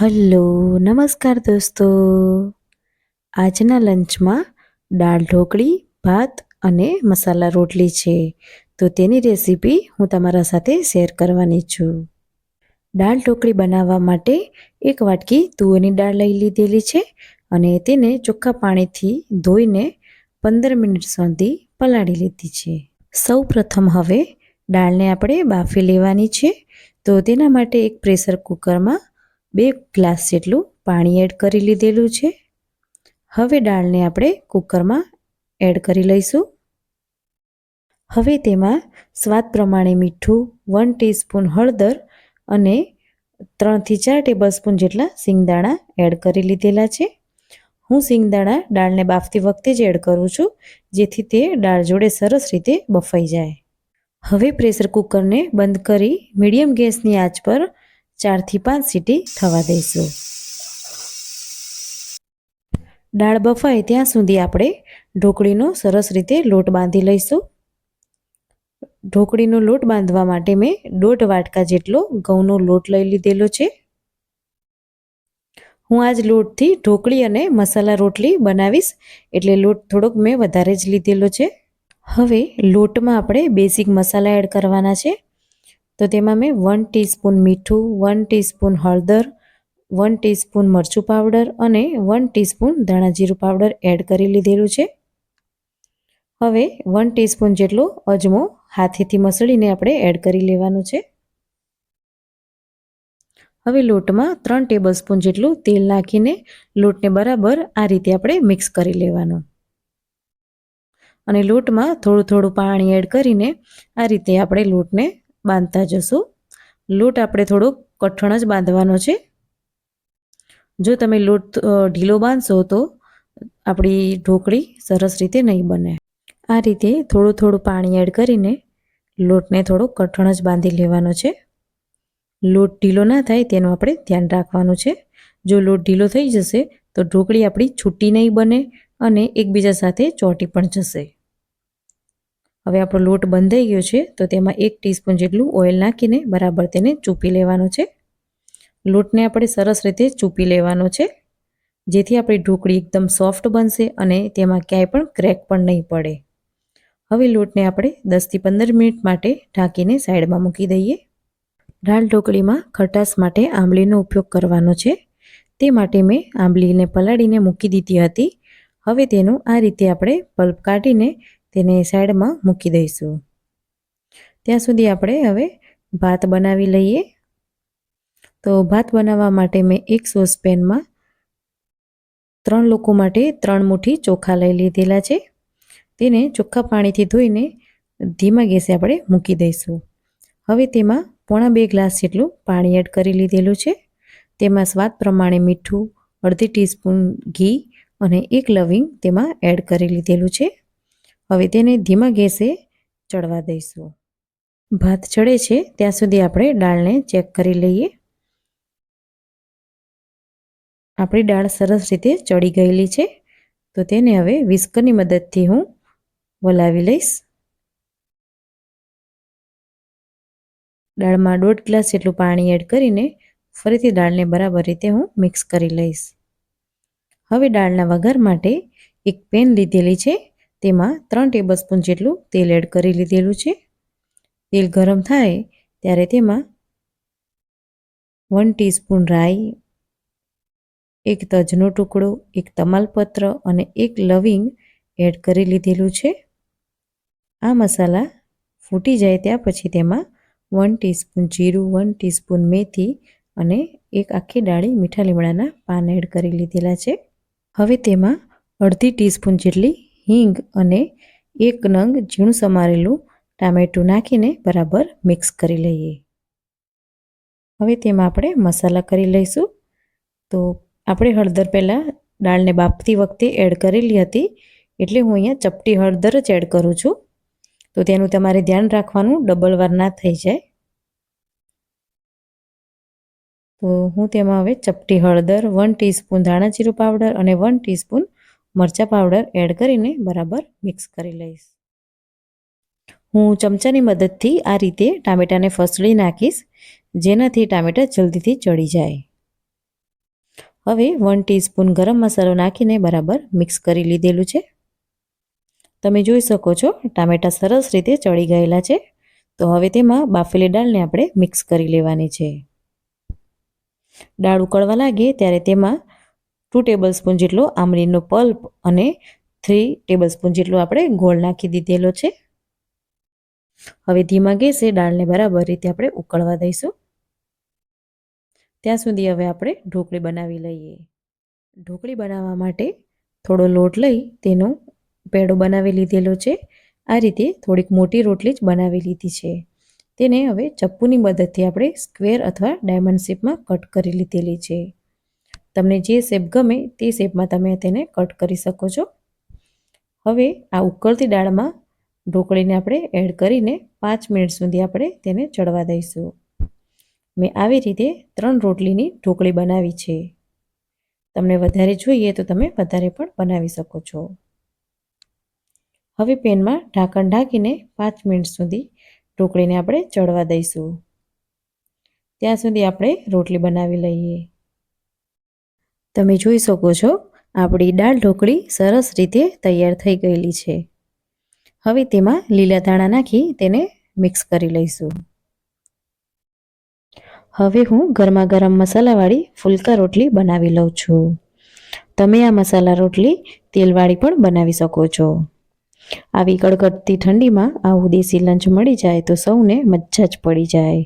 Hello, નમસ્કાર દોસ્તો. આજના લંચમાં દાળ ઢોકળી, ભાત અને મસાલા રોટલી છે. તો તેની રેસીપી હું તમારા સાથે શેર કરવાની છું. દાળ ઢોકળી બનાવવા માટે એક વાટકી તુવેરની દાળ લઈ લીધેલી છે અને તેને ચોખ્ખા પાણીથી ધોઈને પંદર મિનિટ સુધી પલાળી લીધી છે. સૌ પ્રથમ હવે દાળને આપણે બાફી લેવાની છે. તો તેના માટે એક પ્રેશર કુકરમાં બે ગ્લાસ જેટલું પાણી એડ કરી લીધેલું છે. હવે દાળને આપણે કુકરમાં એડ કરી લઈશું. હવે તેમાં સ્વાદ પ્રમાણે મીઠું, વન ટીસ્પૂન હળદર અને ત્રણથી ચાર ટેબલસ્પૂન જેટલા સિંગદાણા એડ કરી લીધેલા છે. હું સિંગદાણા દાળને બાફતી વખતે જ એડ કરું છું, જેથી તે દાળ જોડે સરસ રીતે બફાઈ જાય. હવે પ્રેશર કુકરને બંધ કરી મીડિયમ ગેસની આંચ પર ચારથી પાંચ સીટી થવા દઈશું. દાળ બફાય ત્યાં સુધી આપણે ઢોકળીનો સરસ રીતે લોટ બાંધી લઈશું. ઢોકળીનો લોટ બાંધવા માટે મેં દોઢ વાટકા જેટલો ઘઉંનો લોટ લઈ લીધેલો છે. હું આજ લોટથી ઢોકળી અને મસાલા રોટલી બનાવીશ એટલે લોટ થોડોક મેં વધારે જ લીધેલો છે. હવે લોટમાં આપણે બેસિક મસાલા એડ કરવાના છે. તો તેમાં મેં વન ટીસ્પૂન મીઠું વન ટીસ્પૂન હળદર વન ટીસ્પૂન મરચું પાવડર અને વન ટીસ્પૂન ધાણા જીરું પાવડર એડ કરી લીધેલું છે. હવે વન ટીસ્પૂન જેટલો અજમો હાથેથી મસળીને આપણે એડ કરી લેવાનું છે. હવે લોટમાં ત્રણ ટેબલસ્પૂન જેટલું તેલ નાખીને લોટને બરાબર આ રીતે આપણે મિક્સ કરી લેવાનું. અને લોટમાં થોડું થોડું પાણી એડ કરીને આ રીતે આપણે લોટને બાંધતા જશો. લોટ આપણે થોડો કઠણ જ બાંધવાનો છે. જો તમે લોટ ઢીલો બાંધશો તો આપણી ઢોકળી સરસ રીતે નહીં બને. આ રીતે થોડું થોડું પાણી એડ કરીને લોટને થોડો કઠણ જ બાંધી લેવાનો છે. લોટ ઢીલો ના થાય તેનું આપણે ધ્યાન રાખવાનું છે. જો લોટ ઢીલો થઈ જશે તો ઢોકળી આપણી છૂટી નહીં બને અને એકબીજા સાથે ચોંટી પણ જશે. હવે આપણો લોટ બંધાઈ ગયો છે, તો તેમાં એક ટીસ્પૂન જેટલું ઓઇલ નાખીને બરાબર તેને ચૂપી લેવાનો છે. લોટને આપણે સરસ રીતે ચૂપી લેવાનો છે, જેથી આપણી ઢોકળી એકદમ સોફ્ટ બનશે અને તેમાં ક્યાંય પણ ક્રેક પણ નહીં પડે. હવે લોટને આપણે દસથી પંદર મિનિટ માટે ઢાંકીને સાઈડમાં મૂકી દઈએ. દાળ ઢોકળીમાં ખટાશ માટે આંબલીનો ઉપયોગ કરવાનો છે, તે માટે મેં આંબલીને પલાળીને મૂકી દીધી હતી. હવે તેનું આ રીતે આપણે પલ્પ કાઢીને તેને સાઈડમાં મૂકી દઈશું. ત્યાં સુધી આપણે હવે ભાત બનાવી લઈએ. તો ભાત બનાવવા માટે મેં એક સોસપેનમાં ત્રણ લોકો માટે ત્રણ મુઠ્ઠી ચોખા લઈ લીધેલા છે. તેને ચોખ્ખા પાણીથી ધોઈને ધીમા ગેસે આપણે મૂકી દઈશું. હવે તેમાં પોણા બે ગ્લાસ જેટલું પાણી એડ કરી લીધેલું છે. તેમાં સ્વાદ પ્રમાણે મીઠું, અડધી ટીસ્પૂન ઘી અને એક લવિંગ તેમાં એડ કરી લીધેલું છે. હવે તેને ધીમા ગેસે ચડવા દઈશું. ભાત ચડે છે, ત્યાં સુધી આપણે દાળને ચેક કરી લઈએ. આપણી દાળ સરસ રીતે ચડી ગયેલી છે, તો તેને હવે વિસ્કરની મદદથી હું વલાવી લઈશ. દાળમાં દોઢ ગ્લાસ જેટલું પાણી એડ કરીને ફરીથી દાળને બરાબર રીતે હું મિક્સ કરી લઈશ. હવે દાળના વઘાર માટે એક પેન લીધેલી છે તેમાં ત્રણ ટેબલસ્પૂન જેટલું તેલ એડ કરી લીધેલું છે. તેલ ગરમ થાય ત્યારે તેમાં વન ટીસ્પૂન રાઈ, એક તજનો ટુકડો, એક તમાલપત્ર અને એક લવિંગ એડ કરી લીધેલું છે. આ મસાલા ફૂટી જાય ત્યાં પછી તેમાં વન ટીસ્પૂન જીરું, વન ટીસ્પૂન મેથી અને એક આખી ડાળી મીઠા લીમડાના પાન એડ કરી લીધેલા છે. હવે તેમાં અડધી ટીસ્પૂન જેટલી હિંગ અને એક નંગ ઝીણું સમારેલું ટામેટું નાખીને બરાબર મિક્સ કરી લઈએ. હવે તેમાં આપણે મસાલા કરી લઈશું. તો આપણે હળદર પહેલાં દાળને બાફતી વખતે એડ કરેલી હતી, એટલે હું અહીંયા ચપટી હળદર જ એડ કરું છું. તો તેનું તમારે ધ્યાન રાખવાનું, ડબલ વાર ના થઈ જાય. તો હું તેમાં હવે ચપટી હળદર વન ટીસ્પૂન ધાણા જીરું પાવડર અને વન ટીસ્પૂન મરચાં પાવડર એડ કરીને બરાબર મિક્સ કરી લઈશ. હું ચમચાની મદદથી આ રીતે ટામેટાને ફસળી નાખીશ, જેનાથી ટામેટાં જલ્દીથી ચડી જાય. હવે વન ટીસ્પૂન ગરમ મસાલો નાખીને બરાબર મિક્સ કરી લીધેલું છે. તમે જોઈ શકો છો, ટામેટાં સરસ રીતે ચડી ગયેલા છે. તો હવે તેમાં બાફેલી દાળને આપણે મિક્સ કરી લેવાની છે. દાળ ઉકળવા લાગે ત્યારે તેમાં ટુ ટેબલ સ્પૂન જેટલો આમલીનો પલ્પ અને થ્રી ટેબલ સ્પૂન જેટલો આપણે ગોળ નાખી દીધેલો છે. હવે ધીમા ગેસે દાળને બરાબર રીતે આપણે ઉકળવા દઈશું. ત્યાં સુધી હવે આપણે ઢોકળી બનાવી લઈએ. ઢોકળી બનાવવા માટે થોડો લોટ લઈ તેનો પેડો બનાવી લીધેલો છે. આ રીતે થોડીક મોટી રોટલી જ બનાવી લીધી છે. તેને હવે ચપ્પુની મદદથી આપણે સ્ક્વેર અથવા ડાયમંડ શેપમાં કટ કરી લીધેલી છે. તમને જે શેપ ગમે તે શેપમાં તમે તેને કટ કરી શકો છો. હવે આ ઉકળતી દાળમાં ઢોકળીને આપણે એડ કરીને પાંચ મિનિટ સુધી આપણે તેને ચડવા દઈશું. મેં આવી રીતે ત્રણ રોટલીની ઢોકળી બનાવી છે. તમને વધારે જોઈએ તો તમે વધારે પણ બનાવી શકો છો. હવે પેનમાં ઢાંકણ ઢાંકીને પાંચ મિનિટ સુધી ઢોકળીને આપણે ચડવા દઈશું. ત્યાં સુધી આપણે રોટલી બનાવી લઈએ. તમે જોઈ શકો છો, આપણી દાળ ઢોકળી સરસ રીતે તૈયાર થઈ ગયેલી છે. હવે તેમાં લીલા ધાણા નાખી તેને મિક્સ કરી લઈશું. હવે હું ગરમા ગરમ મસાલાવાળી ફુલકા રોટલી બનાવી લઉં છું. તમે આ મસાલા રોટલી તેલવાળી પણ બનાવી શકો છો. આવી કડકડતી ઠંડીમાં આવું દેશી લંચ મળી જાય તો સૌને મજા જ પડી જાય.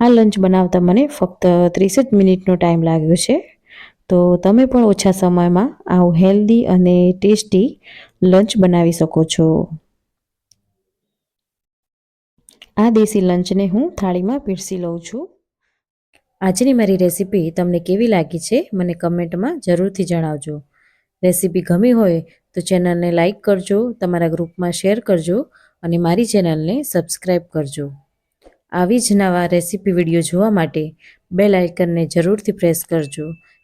આ લંચ બનાવતા મને ફક્ત ત્રીસ જ મિનિટનો ટાઈમ લાગ્યો છે. તો તમે પણ ઓછા સમયમાં આવું હેલ્ધી અને ટેસ્ટી લંચ બનાવી શકો છો. આ દેશી લંચને હું થાળીમાં પીરસી લઉં છું. આજની મારી રેસીપી તમને કેવી લાગી છે મને કમેન્ટમાં જરૂરથી જણાવજો. રેસીપી ગમી હોય તો ચેનલને લાઇક કરજો, તમારા ગ્રુપમાં શેર કરજો અને મારી ચેનલને સબસ્ક્રાઈબ કરજો. આવી જ નવા રેસીપી વીડિયો જોવા માટે બેલ આઇકનને જરૂરથી પ્રેસ કરજો.